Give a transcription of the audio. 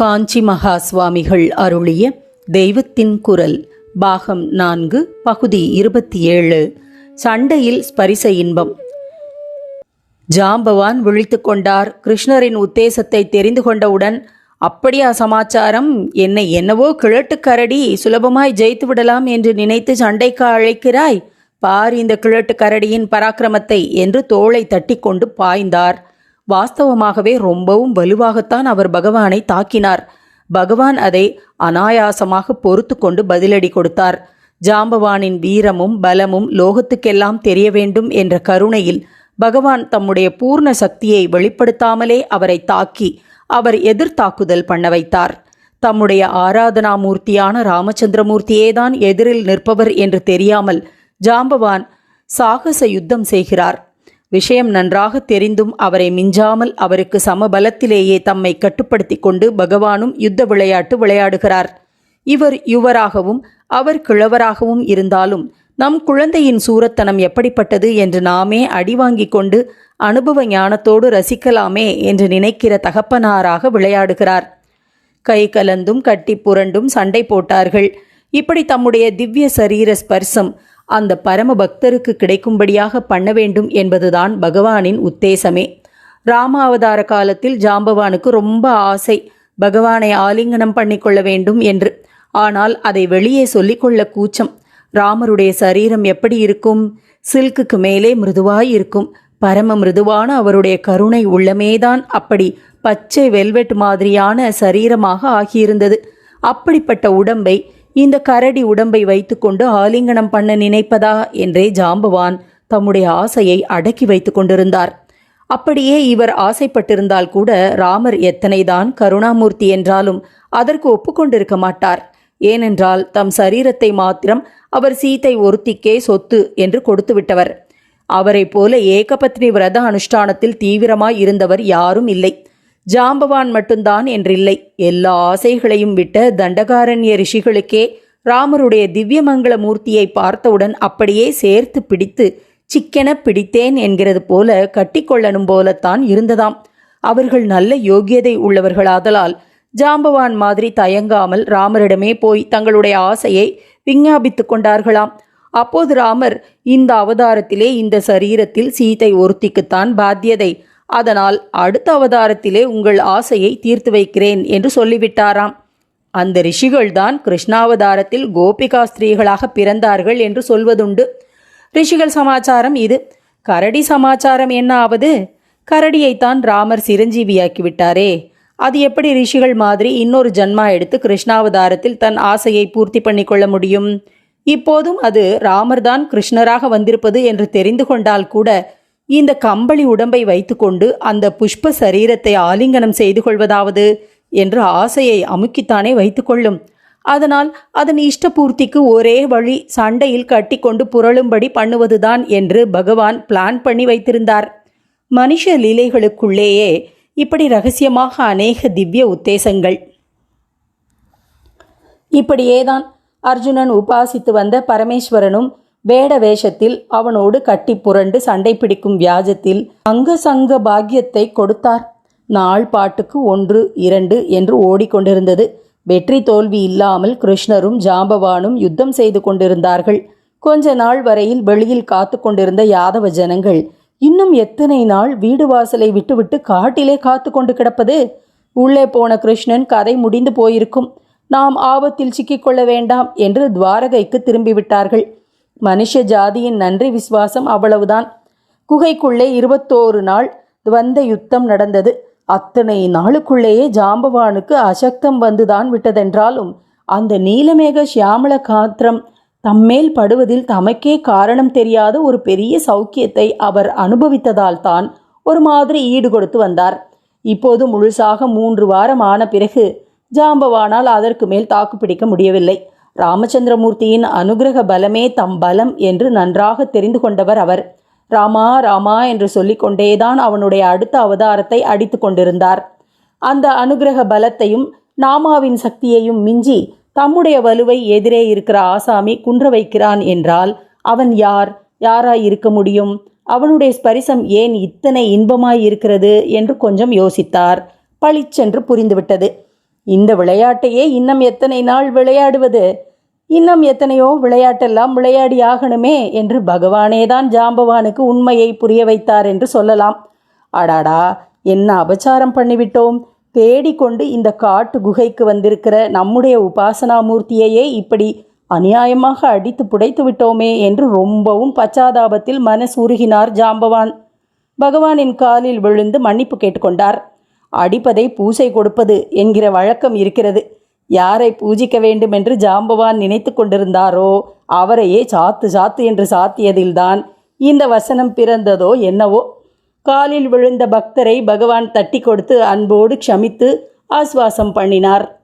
காஞ்சி மகா சுவாமிகள் அருளிய தெய்வத்தின் குரல் பாகம் நான்கு பகுதி இருபத்தி ஏழு. சண்டையில் ஸ்பரிச இன்பம். ஜாம்பவான் விழித்து கொண்டார். கிருஷ்ணரின் உத்தேசத்தை தெரிந்து கொண்டவுடன் அப்படியா சமாச்சாரம்? என்னை என்னவோ கிழட்டுக்கரடி சுலபமாய் ஜெயித்து விடலாம் என்று நினைத்து சண்டைக்கு அழைக்கிறாய்? பார் இந்த கிழட்டுக்கரடியின் பராக்கிரமத்தை என்று தோளை தட்டிக்கொண்டு பாய்ந்தார். வாஸ்தவமாகவே ரொம்பவும் வலுவாகத்தான் அவர் பகவானை தாக்கினார். பகவான் அதை அனாயாசமாக பொறுத்து கொண்டு பதிலடி கொடுத்தார். ஜாம்பவானின் வீரமும் பலமும் லோகத்துக்கெல்லாம் தெரிய வேண்டும் என்ற கருணையில் பகவான் தம்முடைய பூர்ண சக்தியை வெளிப்படுத்தாமலே அவரை தாக்கி அவர் எதிர்த்தாக்குதல் பண்ண வைத்தார். தம்முடைய ஆராதனா மூர்த்தியான ராமச்சந்திரமூர்த்தியேதான் எதிரில் நிற்பவர் என்று தெரியாமல் ஜாம்பவான் சாகச யுத்தம் செய்கிறார். விஷயம் நன்றாக தெரிந்தும் அவரை மிஞ்சாமல் அவருக்கு சமபலத்திலேயே தம்மை கட்டுப்படுத்தி கொண்டு பகவானும் யுத்த விளையாட்டு விளையாடுகிறார். இவர் யுவராகவும் அவர் கிழவராகவும் இருந்தாலும் நம் குழந்தையின் சூரத்தனம் எப்படிப்பட்டது என்று நாமே அடி வாங்கி கொண்டு அனுபவ ஞானத்தோடு ரசிக்கலாமே என்று நினைக்கிற தகப்பனாராக விளையாடுகிறார். கை கலந்தும் கட்டி புரண்டும் சண்டை போட்டார்கள். இப்படி தம்முடைய திவ்ய சரீர ஸ்பர்சம் அந்த பரம பக்தருக்கு கிடைக்கும்படியாக பண்ண வேண்டும் என்பதுதான் பகவானின் உத்தேசமே. ராமாவதார காலத்தில் ஜாம்பவானுக்கு ரொம்ப ஆசை. பகவானை ஆலிங்கனம் பண்ணிக்கொள்ள வேண்டும் என்று. ஆனால் அதை வெளியே சொல்லிக்கொள்ள கூச்சம். ராமருடைய சரீரம் எப்படி இருக்கும்? சில்குக்கு மேலே மிருதுவாய் இருக்கும். பரம மிருதுவான அவருடைய கருணை உள்ளமேதான் அப்படி பச்சை வெல்வெட் மாதிரியான சரீரமாக ஆகியிருந்தது. அப்படிப்பட்ட உடம்பை இந்த கரடி உடம்பை வைத்துக்கொண்டு ஆலிங்கனம் பண்ண நினைப்பதா என்றே ஜாம்பவான் தம்முடைய ஆசையை அடக்கி வைத்து கொண்டிருந்தார். அப்படியே இவர் ஆசைப்பட்டிருந்தால் கூட ராமர் எத்தனைதான் கருணாமூர்த்தி என்றாலும் அதற்கு ஒப்புக்கொண்டிருக்க மாட்டார். ஏனென்றால் தம் சரீரத்தை மாத்திரம் அவர் சீத்தை ஒருத்திக்கே சொத்து என்று கொடுத்துவிட்டவர். அவரைப் போல ஏகபத்னி விரத அனுஷ்டானத்தில் தீவிரமாய் இருந்தவர் யாரும் இல்லை. ஜாம்பவான் மட்டும்தான் என்றில்லை. எல்லா ஆசைகளையும் விட்ட தண்டகாரண்ய ரிஷிகளுக்கே ராமருடைய திவ்யமங்கள மூர்த்தியை பார்த்தவுடன் அப்படியே சேர்த்து பிடித்து சிக்கென பிடித்தேன் என்கிறது போல கட்டிக்கொள்ளணும் போலத்தான் இருந்ததாம். அவர்கள் நல்ல யோகியதை உள்ளவர்களாதலால் ஜாம்பவான் மாதிரி தயங்காமல் ராமரிடமே போய் தங்களுடைய ஆசையை விஞ்ஞாபித்துக் கொண்டார்களாம். அப்போது ராமர் இந்த அவதாரத்திலே இந்த சரீரத்தில் சீதை ஒருத்திக்குத்தான் பாத்தியதை அதனால் அடுத்த அவதாரத்திலே உங்கள் ஆசையை தீர்த்து வைக்கிறேன் என்று சொல்லிவிட்டாராம். அந்த ரிஷிகள்தான் கிருஷ்ணாவதாரத்தில் கோபிகா ஸ்திரீகளாக பிறந்தார்கள் என்று சொல்வதுண்டு. ரிஷிகள் சமாச்சாரம் இது. கரடி சமாச்சாரம் என்ன ஆவது கரடியைத்தான் ராமர் சிரஞ்சீவியாக்கி விட்டாரே அது எப்படி ரிஷிகள் மாதிரி இன்னொரு ஜன்மா எடுத்து கிருஷ்ணாவதாரத்தில் தன் ஆசையை பூர்த்தி பண்ணிக்கொள்ள முடியும்? இப்போதும் அது ராமர்தான் கிருஷ்ணராக வந்திருப்பது என்று தெரிந்து கொண்டால் கூட இந்த கம்பளி உடம்பை வைத்துக்கொண்டு அந்த புஷ்ப சரீரத்தை ஆலிங்கனம் செய்து கொள்வதாவது என்று ஆசையை அமுக்கித்தானே வைத்துக்கொள்ளும். அதனால் அதன் இஷ்டபூர்த்திக்கு ஒரே வழி சண்டையில் கட்டிக்கொண்டு புரளும்படி பண்ணுவதுதான் என்று பகவான் பிளான் பண்ணி வைத்திருந்தார். மனுஷ லீலைகளுக்குள்ளேயே இப்படி ரகசியமாக அநேக திவ்ய உத்தேசங்கள். இப்படியேதான் அர்ஜுனன் உபாசித்து வந்த பரமேஸ்வரனும் வேட வேஷத்தில் அவனோடு கட்டி புரண்டு சண்டை பிடிக்கும் வியாஜத்தில் அங்க சங்க பாக்கியத்தை கொடுத்தார். நாள் பாட்டுக்கு ஒன்று இரண்டு என்று ஓடிக்கொண்டிருந்தது. வெற்றி தோல்வி இல்லாமல் கிருஷ்ணரும் ஜாம்பவானும் யுத்தம் செய்து கொண்டிருந்தார்கள். கொஞ்ச நாள் வரையில் வெளியில் காத்து கொண்டிருந்த யாதவ ஜனங்கள் இன்னும் எத்தனை நாள் வீடு வாசலை விட்டுவிட்டு காட்டிலே காத்து கொண்டு கிடப்பது? உள்ளே போன கிருஷ்ணன் கதை முடிந்து போயிருக்கும். நாம் ஆபத்தில் சிக்கிக்கொள்ள வேண்டாம் என்று துவாரகைக்கு திரும்பிவிட்டார்கள். மனுஷ ஜாதியின் நன்றி விசுவாசம் அவ்வளவுதான். குகைக்குள்ளே இருபத்தோரு நாள் துவந்த யுத்தம் நடந்தது. அத்தனை நாளுக்குள்ளேயே ஜாம்பவானுக்கு அசக்தம் வந்துதான் விட்டதென்றாலும் அந்த நீலமேக சியாமள காத்திரம் தம்மேல் படுவதில் தமக்கே காரணம் தெரியாத ஒரு பெரிய சௌக்கியத்தை அவர் அனுபவித்ததால் தான் ஒரு மாதிரி ஈடு கொடுத்து வந்தார். இப்போது முழுசாக மூன்று வாரம் ஆன பிறகு ஜாம்பவானால் அதற்கு மேல் தாக்குப்பிடிக்க முடியவில்லை. ராமச்சந்திரமூர்த்தியின் அனுகிரக பலமே தம் பலம் என்று நன்றாக தெரிந்து கொண்டவர் அவர். ராமா ராமா என்று சொல்லிக்கொண்டேதான் அவனுடைய அடுத்த அவதாரத்தை அடித்து கொண்டிருந்தார். அந்த அனுகிரக பலத்தையும் நாமாவின் சக்தியையும் மிஞ்சி தம்முடைய வலுவை எதிரே இருக்கிற ஆசாமி குன்ற வைக்கிறான் என்றால் அவன் யார்? யாராய் இருக்க முடியும்? அவனுடைய ஸ்பரிசம் ஏன் இத்தனை இன்பமாய் இருக்கிறது? என்று கொஞ்சம் யோசித்தார். பளிச்சென்று புரிந்துவிட்டது. இந்த விளையாட்டையே இன்னும் எத்தனை நாள் விளையாடுவது? இன்னும் எத்தனையோ விளையாட்டெல்லாம் விளையாடி ஆகணுமே என்று பகவானேதான் ஜாம்பவானுக்கு உண்மையை புரிய வைத்தார் என்று சொல்லலாம். அடாடா என்ன அபச்சாரம் பண்ணிவிட்டோம்? தேடிக்கொண்டு இந்த காட்டு குகைக்கு வந்திருக்கிற நம்முடைய உபாசனா மூர்த்தியையே இப்படி அநியாயமாக அடித்து புடைத்து விட்டோமே என்று ரொம்பவும் பச்சாதாபத்தில் மனசு உருகினார் ஜாம்பவான். பகவானின் காலில் விழுந்து மன்னிப்பு கேட்டுக்கொண்டார். அடிப்பதை பூசை கொடுப்பது என்கிற வழக்கம் இருக்கிறது. யாரை பூஜிக்க வேண்டும் என்று ஜாம்பவான் நினைத்து கொண்டிருந்தாரோ அவரையே சாத்து சாத்து என்று சாத்தியதில்தான் இந்த வசனம் பிறந்ததோ என்னவோ. காலில் விழுந்த பக்தரை பகவான் தட்டி கொடுத்து அன்போடு க்ஷமித்து ஆஸ்வாசம் பண்ணினார்.